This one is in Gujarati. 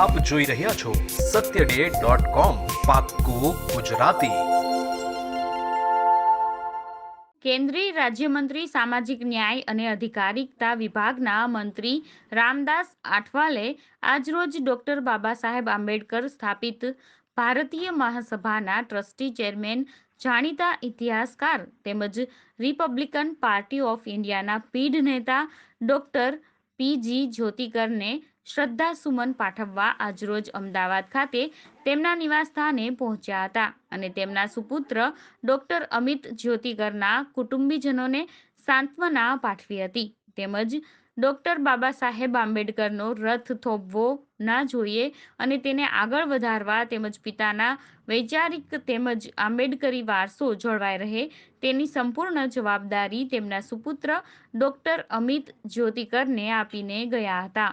આપ જોઈ રહ્યા છો સત્ય ડે ગુજરાતી. કેન્દ્રીય રાજ્યમંત્રી, સામાજિક ન્યાય અને અધિકારિકતા વિભાગના મંત્રી રામદાસ આઠવાલે આજરોજ ડોક્ટર બાબા સાહેબ આંબેડકર સ્થાપિત ભારતીય મહાસભાના ટ્રસ્ટી ચેરમેન જાણીતા ઇતિહાસકાર તેમજ રિપબ્લિકન પાર્ટી ઓફ ઇન્ડિયાના પીઢ નેતા ડોક્ટર પીજી જ્યોતિકરને શ્રદ્ધાસુમન પાઠવવા આજરોજ અમદાવાદ ખાતે તેમના નિવાસસ્થાને પહોંચ્યા હતા અને તેમના સુપુત્ર ડોક્ટર અમિત જ્યોતિકરના કુટુંબીજનોને સાંત્વના પાઠવી હતી. તેમજ ડોક્ટર બાબા સાહેબ આંબેડકરનો રથ થોભવો ના જોઈએ અને તેને આગળ વધારવા તેમજ પિતાના વૈચારિક તેમજ આંબેડકરી વારસો જળવાઈ રહે તેની સંપૂર્ણ જવાબદારી તેમના સુપુત્ર ડોક્ટર અમિત જ્યોતિકરને આપીને ગયા હતા.